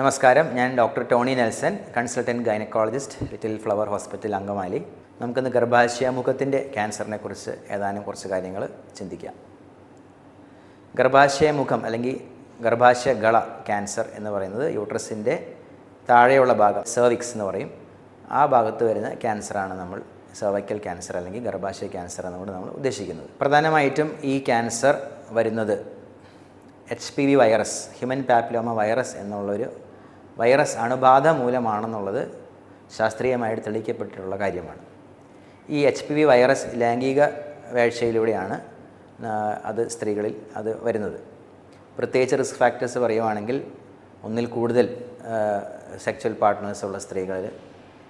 നമസ്കാരം. ഞാൻ doctor Tony Nelson consultant gynaecologist Little Flower Hospital Angamaly. നമുക്കിന്ന് ഗർഭാശയ മുഖത്തിന്റെ ക്യാൻസറിനെ കുറിച്ച് ഏതാനും കുറച്ച് കാര്യങ്ങൾ ചിന്തിക്കാം. ഗർഭാശയ മുഖം അല്ലെങ്കിൽ ഗർഭാശയ ഗള ക്യാൻസർ എന്ന് പറയുന്നത് യൂട്രസിന്റെ താഴെയുള്ള ഭാഗം സെർവിക്സ് എന്ന് പറയും. ആ ഭാഗത്ത് വരുന്ന ക്യാൻസറാണ് നമ്മൾ സെർവൈക്കൽ ക്യാൻസർ അല്ലെങ്കിൽ ഗർഭാശയ ക്യാൻസർ എന്നുകൊണ്ട് നമ്മൾ ഉദ്ദേശിക്കുന്നത്. പ്രധാനമായിട്ടും ഈ ക്യാൻസർ വരുന്നത് H P V virus human papilloma virus എന്നുള്ളൊരു വൈറസ് അണുബാധ മൂലമാണെന്നുള്ളത് ശാസ്ത്രീയമായിട്ട് തെളിയിക്കപ്പെട്ടിട്ടുള്ള കാര്യമാണ്. ഈ എച്ച് പി വി വൈറസ് ലൈംഗിക വേഴ്ചയിലൂടെയാണ് അത് സ്ത്രീകളിൽ അത് വരുന്നത്. പ്രത്യേകിച്ച് റിസ്ക് ഫാക്ടേഴ്സ് പറയുവാണെങ്കിൽ ഒന്നിൽ കൂടുതൽ സെക്ച്വൽ പാർട്ട്നേഴ്സ് ഉള്ള സ്ത്രീകളിൽ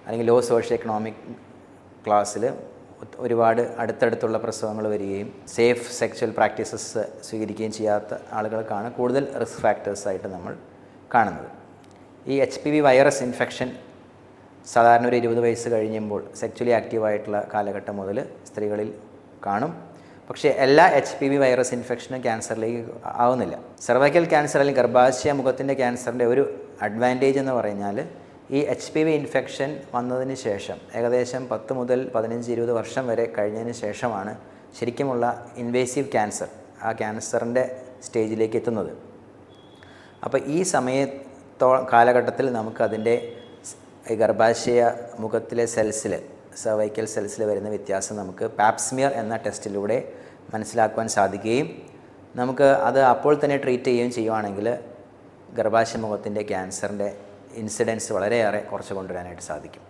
അല്ലെങ്കിൽ ലോ സോഷ്യോ എക്കണോമിക് ക്ലാസ്സിൽ ഒരുപാട് അടുത്തടുത്തുള്ള പ്രസവങ്ങൾ വരികയും സേഫ് സെക്ച്വൽ പ്രാക്ടീസസ് സ്വീകരിക്കുകയും ചെയ്യാത്ത ആളുകൾക്കാണ് കൂടുതൽ റിസ്ക് ഫാക്ടേഴ്സായിട്ട് നമ്മൾ കാണുന്നത്. ഈ H P V virus infection സാധാരണ ഒരു ഇരുപത് വയസ്സ് കഴിയുമ്പോൾ സെക്ച്വലി ആക്റ്റീവായിട്ടുള്ള കാലഘട്ടം മുതൽ സ്ത്രീകളിൽ കാണും. പക്ഷേ എല്ലാ എച്ച് പി വി വൈറസ് ഇൻഫെക്ഷനും ക്യാൻസറിലേക്ക് ആവുന്നില്ല. സെർവൈക്കൽ ക്യാൻസർ അല്ലെങ്കിൽ ഗർഭാശയ മുഖത്തിന്റെ ക്യാൻസറിന്റെ ഒരു അഡ്വാന്റേജ് എന്ന് പറഞ്ഞാൽ ഈ എച്ച് പി വി ഇൻഫെക്ഷൻ വന്നതിന് ശേഷം ഏകദേശം പത്ത് മുതൽ പതിനഞ്ച് ഇരുപത് വർഷം വരെ കഴിഞ്ഞതിന് ശേഷമാണ് ശരിക്കുമുള്ള ഇൻവേസീവ് ക്യാൻസർ ആ ക്യാൻസറിന്റെ സ്റ്റേജിലേക്ക് എത്തുന്നത്. അപ്പോൾ ഈ സമയത്തോ കാലഘട്ടത്തിൽ നമുക്കതിന്റെ ഗർഭാശയ മുഖത്തിലെ സെൽസിൽ സർവൈക്കൽ സെൽസിൽ വരുന്ന വ്യത്യാസം നമുക്ക് പാപ്സ്മിയർ എന്ന ടെസ്റ്റിലൂടെ മനസ്സിലാക്കുവാൻ സാധിക്കുകയും നമുക്ക് അത് അപ്പോൾ തന്നെ ട്രീറ്റ് ചെയ്യുകയും ചെയ്യുവാണെങ്കിൽ ഗർഭാശയ മുഖത്തിന്റെ ക്യാൻസറിന്റെ ഇൻസിഡൻസ് വളരെയേറെ കുറച്ച് കൊണ്ടുവരാനായിട്ട് സാധിക്കും.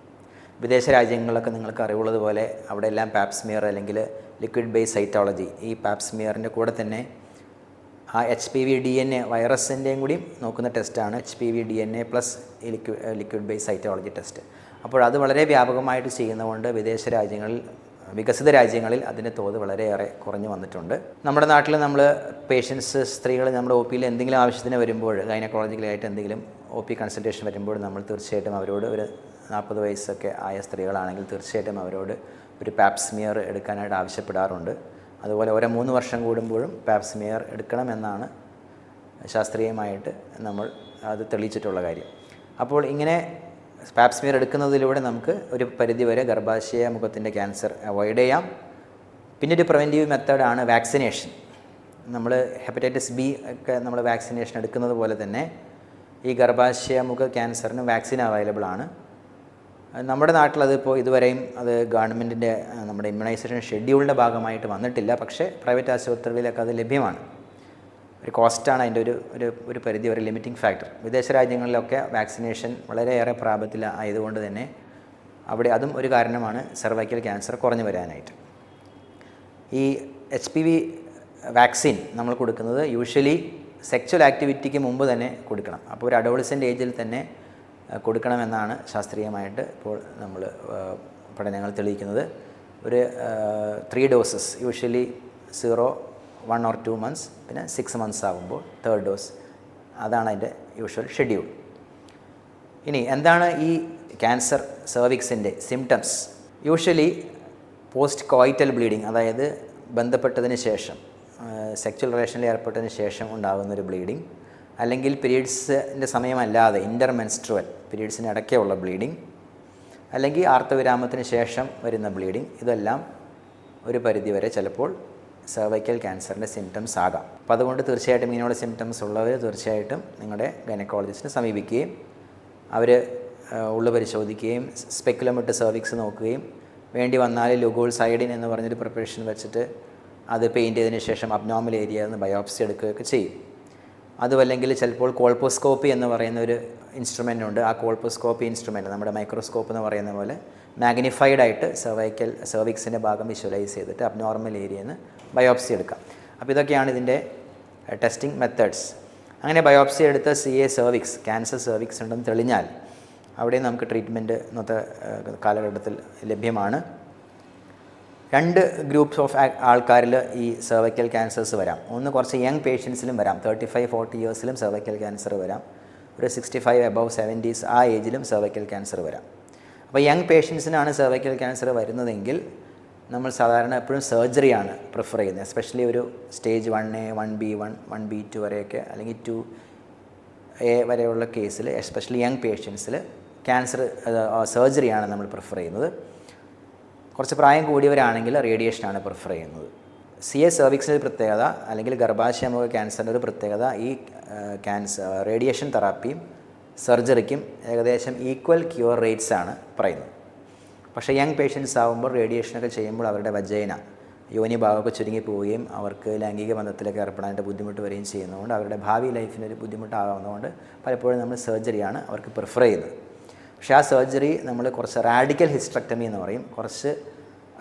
വിദേശ രാജ്യങ്ങളിലൊക്കെ നിങ്ങൾക്ക് അറിവുള്ളതുപോലെ അവിടെ എല്ലാം പാപ്സ്മിയർ അല്ലെങ്കിൽ ലിക്വിഡ് ബേസ് സൈറ്റോളജി ഈ പാപ്സ്മിയറിന്റെ കൂടെ തന്നെ ആ H P V D N A വൈറസിന്റെയും കൂടി നോക്കുന്ന ടെസ്റ്റാണ് H P V D N A plus liquid liquid base cytology test അപ്പോൾ അത് വളരെ വ്യാപകമായിട്ട് ചെയ്യുന്നതുകൊണ്ട് വിദേശ രാജ്യങ്ങളിൽ വികസിത രാജ്യങ്ങളിൽ അതിന്റെ തോത് വളരെയേറെ കുറഞ്ഞു വന്നിട്ടുണ്ട്. നമ്മുടെ നാട്ടിൽ നമ്മൾ പേഷ്യൻസ് സ്ത്രീകൾ നമ്മുടെ ഒ പിയിൽ എന്തെങ്കിലും ആവശ്യത്തിന് വരുമ്പോൾ ഗൈനക്കോളജിക്കലായിട്ട് എന്തെങ്കിലും ഒ പി കൺസൾട്ടേഷൻ വരുമ്പോൾ നമ്മൾ തീർച്ചയായിട്ടും അവരോട് ഒരു നാൽപ്പത് വയസ്സൊക്കെ ആയ സ്ത്രീകളാണെങ്കിൽ തീർച്ചയായിട്ടും അവരോട് ഒരു പാപ്സ്മിയർ എടുക്കാനായിട്ട് ആവശ്യപ്പെടാറുണ്ട്. അതുപോലെ ഓരോ മൂന്ന് വർഷം കൂടുമ്പോഴും പാപ്സ്മിയർ എടുക്കണമെന്നാണ് ശാസ്ത്രീയമായിട്ട് നമ്മൾ അത് തെളിയിച്ചിട്ടുള്ള കാര്യം. അപ്പോൾ ഇങ്ങനെ പാപ്സ്മിയർ എടുക്കുന്നതിലൂടെ നമുക്ക് ഒരു പരിധിവരെ ഗർഭാശയ മുഖത്തിന്റെ ക്യാൻസർ അവോയ്ഡ് ചെയ്യാം. പിന്നെ ഒരു പ്രിവെന്റീവ് മെത്തേഡാണ് വാക്സിനേഷൻ. നമ്മൾ ഹെപ്പറ്റൈറ്റിസ് ബി ഒക്കെ നമ്മൾ വാക്സിനേഷൻ എടുക്കുന്നത് പോലെ തന്നെ ഈ ഗർഭാശയമുഖ ക്യാൻസറിന് വാക്സിൻ അവൈലബിൾ ആണ്. നമ്മുടെ നാട്ടിൽ ഇപ്പോൾ ഇതുവരെയും അത് ഗവൺമെന്റിന്റെ നമ്മുടെ ഇമ്മ്യൂണൈസേഷൻ ഷെഡ്യൂളിന്റെ ഭാഗമായിട്ട് വന്നിട്ടില്ല. പക്ഷേ പ്രൈവറ്റ് ആശുപത്രികളിലൊക്കെ അത് ലഭ്യമാണ്. ഒരു കോസ്റ്റാണ് അതിന്റെ ഒരു ഒരു ഒരു പരിധി ഒരു ലിമിറ്റിംഗ് ഫാക്ടർ വിദേശ രാജ്യങ്ങളിലൊക്കെ വാക്സിനേഷൻ വളരെയേറെ പ്രാബല്യത്തിൽ ആയതുകൊണ്ട് തന്നെ അവിടെ അതും ഒരു കാരണമാണ് സെർവൈക്കൽ ക്യാൻസർ കുറഞ്ഞു വരാനായിട്ട്. ഈ എച്ച് പി വി വാക്സിൻ നമ്മൾ കൊടുക്കുന്നത് യൂഷ്വലി സെക്ച്വൽ ആക്ടിവിറ്റിക്ക് മുമ്പ് തന്നെ കൊടുക്കണം. അപ്പോൾ ഒരു അഡോളിസന്റ് ഏജിൽ തന്നെ കൊടുക്കണമെന്നാണ് ശാസ്ത്രീയമായിട്ട് ഇപ്പോൾ നമ്മൾ പഠനങ്ങൾ തെളിയിക്കുന്നത്. ഒരു three doses usually zero one or two months പിന്നെ സിക്സ് മന്ത്സ് ആകുമ്പോൾ തേർഡ് ഡോസ് അതാണ് അതിന്റെ യൂഷ്വൽ ഷെഡ്യൂൾ ഇനി എന്താണ് ഈ cancer സെർവിക്സിന്റെ symptoms usually post coital bleeding അതായത് ബന്ധപ്പെട്ടതിന് ശേഷം സെക്ച്വൽ റിലേഷനിൽ ഏർപ്പെട്ടതിന് ശേഷം ഉണ്ടാകുന്നൊരു ബ്ലീഡിങ് അല്ലെങ്കിൽ പീരീഡ്സിന്റെ സമയമല്ലാതെ ഇന്റർമെൻസ്ട്രുവൽ പീരീഡ്സിന് ഇടയ്ക്കുള്ള ബ്ലീഡിങ് അല്ലെങ്കിൽ ആർത്തവിരാമത്തിന് ശേഷം വരുന്ന ബ്ലീഡിങ് ഇതെല്ലാം ഒരു പരിധിവരെ ചിലപ്പോൾ സെർവൈക്കൽ ക്യാൻസറിന്റെ സിംറ്റംസ് ആകാം. അപ്പോൾ അതുകൊണ്ട് തീർച്ചയായിട്ടും ഇങ്ങനെയുള്ള സിംറ്റംസ് ഉള്ളവർ തീർച്ചയായിട്ടും നിങ്ങളുടെ ഗൈനക്കോളജിസ്റ്റിനെ സമീപിക്കുകയും അവർ ഉള്ളു പരിശോധിക്കുകയും സ്പെക്കുലമിട്ട് സെർവിക്സ് നോക്കുകയും വേണ്ടി വന്നാൽ ലുഗോൾ സൈഡിൻ എന്ന് പറഞ്ഞൊരു പ്രിപ്പറേഷൻ വെച്ചിട്ട് അത് പെയിന്റ് ചെയ്തതിന് ശേഷം അബ്നോമൽ ഏരിയ നിന്ന് ബയോപ്സി എടുക്കുകയൊക്കെ ചെയ്യും. അതുമല്ലെങ്കിൽ ചിലപ്പോൾ കോൾപ്പോസ്കോപ്പി എന്ന് പറയുന്ന ഒരു ഇൻസ്ട്രുമെന്റ് ഉണ്ട് ആ കോൾപ്പോസ്കോപ്പി ഇൻസ്ട്രുമെന്റ് നമ്മുടെ മൈക്രോസ്കോപ്പ് എന്ന് പറയുന്ന പോലെ മാഗ്നിഫൈഡ് ആയിട്ട് സെർവൈക്കൽ സെർവിക്സിന്റെ ഭാഗം വിഷ്വലൈസ് ചെയ്തിട്ട് അബ്നോർമൽ ഏരിയയിൽ നിന്ന് ബയോപ്സി എടുക്കാം. അപ്പോൾ ഇതൊക്കെയാണ് ഇതിന്റെ ടെസ്റ്റിംഗ് മെത്തേഡ്സ്. അങ്ങനെ ബയോപ്സി എടുത്ത C A cervix cancer cervix ഉണ്ടെന്ന് തെളിഞ്ഞാൽ അവിടെ നമുക്ക് ട്രീറ്റ്മെന്റ് ഇന്നത്തെ കാലഘട്ടത്തിൽ ലഭ്യമാണ്. രണ്ട് ഗ്രൂപ്പ്സ് ഓഫ് ആൾക്കാരിൽ ഈ സെർവൈക്കൽ ക്യാൻസേഴ്സ് വരാം. ഒന്ന് കുറച്ച് യങ് പേഷ്യൻസിലും വരാം. തേർട്ടി ഫൈവ് ഫോർട്ടി ഇയേഴ്സിലും സെർവൈക്കൽ ക്യാൻസർ വരാം. ഒരു സിക്സ്റ്റി ഫൈവ് അബവ് സെവന്റീസ് ആ ഏജിലും സെർവൈക്കൽ ക്യാൻസർ വരാം. അപ്പോൾ യങ് പേഷ്യൻസിനാണ് സെർവൈക്കൽ ക്യാൻസർ വരുന്നതെങ്കിൽ നമ്മൾ സാധാരണ എപ്പോഴും സർജറിയാണ് പ്രിഫർ ചെയ്യുന്നത്. എസ്പെഷ്യലി ഒരു stage one A one B one one B two വരെയൊക്കെ അല്ലെങ്കിൽ ടു എ വരെയുള്ള കേസിൽ എസ്പെഷ്യലി യങ് പേഷ്യൻസിൽ ക്യാൻസർ സർജറിയാണ് നമ്മൾ പ്രിഫർ ചെയ്യുന്നത്. കുറച്ച് പ്രായം കൂടിയവരാണെങ്കിൽ റേഡിയേഷനാണ് പ്രിഫർ ചെയ്യുന്നത്. സി എ സെർവിക്സിന്റെ ഒരു പ്രത്യേകത അല്ലെങ്കിൽ ഗർഭാശയമുഖ ക്യാൻസറിന്റെ ഒരു പ്രത്യേകത ഈ ക്യാൻസർ റേഡിയേഷൻ തെറാപ്പിയും സർജറിക്കും ഏകദേശം ഈക്വൽ ക്യൂർ റേറ്റ്സ് ആണ് പറയുന്നത്. പക്ഷേ യങ് പേഷ്യൻസ് ആകുമ്പോൾ റേഡിയേഷനൊക്കെ ചെയ്യുമ്പോൾ അവരുടെ വജൈന യോനി ഭാഗമൊക്കെ ചുരുങ്ങി പോവുകയും അവർക്ക് ലൈംഗിക ബന്ധത്തിലൊക്കെ ഏർപ്പെടാനായിട്ട് ബുദ്ധിമുട്ട് വരികയും ചെയ്യുന്നതുകൊണ്ട് അവരുടെ ഭാവി ലൈഫിനൊരു ബുദ്ധിമുട്ടാകുന്നതുകൊണ്ട് പലപ്പോഴും നമ്മൾ സർജറിയാണ് അവർക്ക് പ്രിഫർ ചെയ്യുന്നത്. പക്ഷേ ആ സർജറി നമ്മൾ കുറച്ച് റാഡിക്കൽ ഹിസ്ട്രക്ടമി എന്ന് പറയും. കുറച്ച്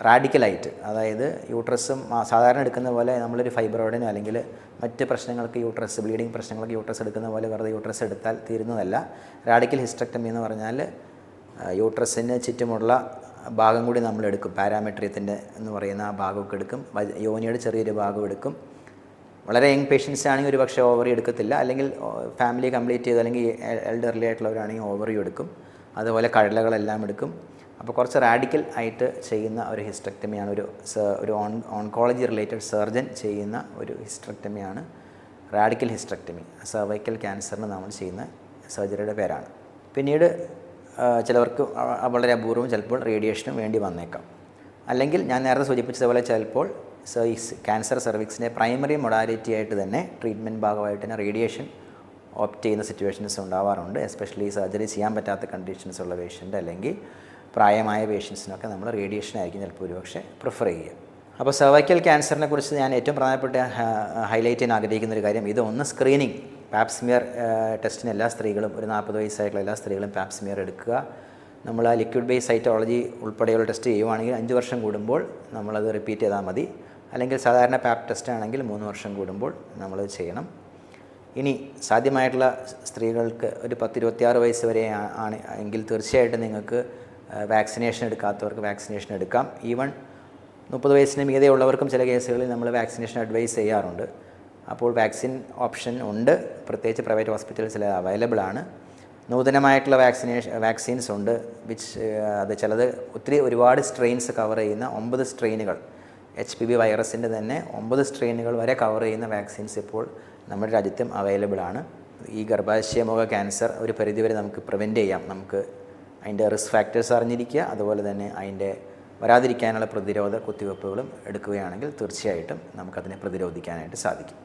റാഡിക്കലായിട്ട് അതായത് യൂട്രസും സാധാരണ എടുക്കുന്ന പോലെ നമ്മളൊരു ഫൈബ്രോയിഡിനോ അല്ലെങ്കിൽ മറ്റ് പ്രശ്നങ്ങൾക്ക് യൂട്രസ് ബ്ലീഡിങ് പ്രശ്നങ്ങൾക്ക് യൂട്രസ് എടുക്കുന്ന പോലെ വെറുതെ യൂട്രസ് എടുത്താൽ തീരുന്നതല്ല. റാഡിക്കൽ ഹിസ്ട്രക്ടമി എന്ന് പറഞ്ഞാൽ യൂട്രസിന് ചുറ്റുമുള്ള ഭാഗം കൂടി നമ്മൾ എടുക്കും. പാരാമെട്രിയത്തിന്റെ എന്ന് പറയുന്ന ആ ഭാഗമൊക്കെ എടുക്കും. യോനിയുടെ ചെറിയൊരു ഭാഗം എടുക്കും. വളരെ യങ് പേഷ്യൻസ് ആണെങ്കിൽ ഒരു പക്ഷേ ഓവറി എടുക്കത്തില്ല. അല്ലെങ്കിൽ ഫാമിലി കംപ്ലീറ്റ് ചെയ്ത് അല്ലെങ്കിൽ എൽഡർലി ആയിട്ടുള്ളവരാണെങ്കിൽ ഓവറി എടുക്കും. അതുപോലെ കഴലകളെല്ലാം എടുക്കും. അപ്പോൾ കുറച്ച് റാഡിക്കൽ ആയിട്ട് ചെയ്യുന്ന ഒരു ഹിസ്റ്റക്ടമിയാണ് ഒരു ഒരു ഓൺ ഓൺകോളജി റിലേറ്റഡ് സർജൻ ചെയ്യുന്ന ഒരു ഹിസ്റ്റക്ടമിയാണ് റാഡിക്കൽ ഹിസ്റ്റക്ടമി സർവൈക്കൽ ക്യാൻസറിന് നമ്മൾ ചെയ്യുന്ന സർജറിയുടെ പേരാണ്. പിന്നീട് ചിലവർക്ക് വളരെ അപൂർവം ചിലപ്പോൾ റേഡിയേഷനും വേണ്ടി വന്നേക്കാം. അല്ലെങ്കിൽ ഞാൻ നേരത്തെ സൂചിപ്പിച്ചതുപോലെ ചിലപ്പോൾ സർവീസ് ക്യാൻസർ സർവീക്സിന്റെ പ്രൈമറി മൊഡാലിറ്റി ആയിട്ട് തന്നെ ട്രീറ്റ്മെന്റ് ഭാഗമായിട്ട് തന്നെ റേഡിയേഷൻ ഓപ്റ്റ് ചെയ്യുന്ന സിറ്റുവേഷൻസ് ഉണ്ടാവാറുണ്ട് എസ്പെഷ്യലി സർജറി ചെയ്യാൻ പറ്റാത്ത കണ്ടീഷൻസ് ഉള്ള പേഷ്യന്റ് അല്ലെങ്കിൽ പ്രായമായ പേഷ്യൻസിനൊക്കെ നമ്മൾ റേഡിയേഷൻ ആയിരിക്കും ചിലപ്പോൾ ഒരുപക്ഷെ പ്രിഫർ ചെയ്യുക. അപ്പോൾ സെർവൈക്കൽ ക്യാൻസറിനെ കുറിച്ച് ഞാൻ ഏറ്റവും പ്രധാനപ്പെട്ട ഹൈലൈറ്റ് ചെയ്യാൻ ആഗ്രഹിക്കുന്ന ഒരു കാര്യം ഇത് ഒന്ന് സ്ക്രീനിങ് പാപ്സ്മിയർ ടെസ്റ്റിന് എല്ലാ സ്ത്രീകളും ഒരു നാൽപ്പത് വയസ്സായിട്ടുള്ള എല്ലാ സ്ത്രീകളും പാപ്സ്മിയർ എടുക്കുക. നമ്മൾ ആ ലിക്വിഡ് ബേസ് സൈറ്റോളജി ഉൾപ്പെടെയുള്ള ടെസ്റ്റ് ചെയ്യുവാണെങ്കിൽ അഞ്ച് വർഷം കൂടുമ്പോൾ നമ്മളത് റിപ്പീറ്റ് ചെയ്താൽ മതി. അല്ലെങ്കിൽ സാധാരണ പാപ് ടെസ്റ്റ് ആണെങ്കിൽ മൂന്ന് വർഷം കൂടുമ്പോൾ നമ്മൾ ചെയ്യണം. ഇനി സാധ്യമായിട്ടുള്ള സ്ത്രീകൾക്ക് ഒരു പത്തിരുപത്തിയാറ് വയസ്സ് വരെ ആണ്. എങ്കിൽ തീർച്ചയായിട്ടും നിങ്ങൾക്ക് വാക്സിനേഷൻ എടുക്കാത്തവർക്ക് വാക്സിനേഷൻ എടുക്കാം. ഈവൺ മുപ്പത് വയസ്സിന് മീതെയുള്ളവർക്കും ചില കേസുകളിൽ നമ്മൾ വാക്സിനേഷൻ അഡ്വൈസ് ചെയ്യാറുണ്ട്. അപ്പോൾ വാക്സിൻ ഓപ്ഷൻ ഉണ്ട്. പ്രത്യേകിച്ച് പ്രൈവറ്റ് ഹോസ്പിറ്റൽസിൽ അവൈലബിൾ ആണ്. നൂതനമായിട്ടുള്ള വാക്സിനേഷൻ വാക്സിൻസ് ഉണ്ട് വിച്ച് അത് ചിലത് ഒത്തിരി ഒരുപാട് സ്ട്രെയിൻസ് കവർ ചെയ്യുന്ന ഒമ്പത് സ്ട്രെയിനുകൾ. എച്ച് പി വി വൈറസിന്റെ തന്നെ ഒമ്പത് സ്ട്രെയിനുകൾ വരെ കവർ ചെയ്യുന്ന വാക്സിൻസ് ഇപ്പോൾ നമ്മുടെ രാജ്യത്തും അവൈലബിൾ ആണ്. ഈ ഗർഭാശയമുഖ ക്യാൻസർ ഒരു പരിധിവരെ നമുക്ക് പ്രിവെന്റ് ചെയ്യാം. നമുക്ക് അതിന്റെ റിസ്ക് ഫാക്ടേഴ്സ് അറിഞ്ഞിരിക്കുക. അതുപോലെ തന്നെ അതിന്റെ വരാതിരിക്കാനുള്ള പ്രതിരോധ കുത്തിവയ്പ്പുകളും എടുക്കുകയാണെങ്കിൽ തീർച്ചയായിട്ടും നമുക്കതിനെ പ്രതിരോധിക്കാനായിട്ട് സാധിക്കും.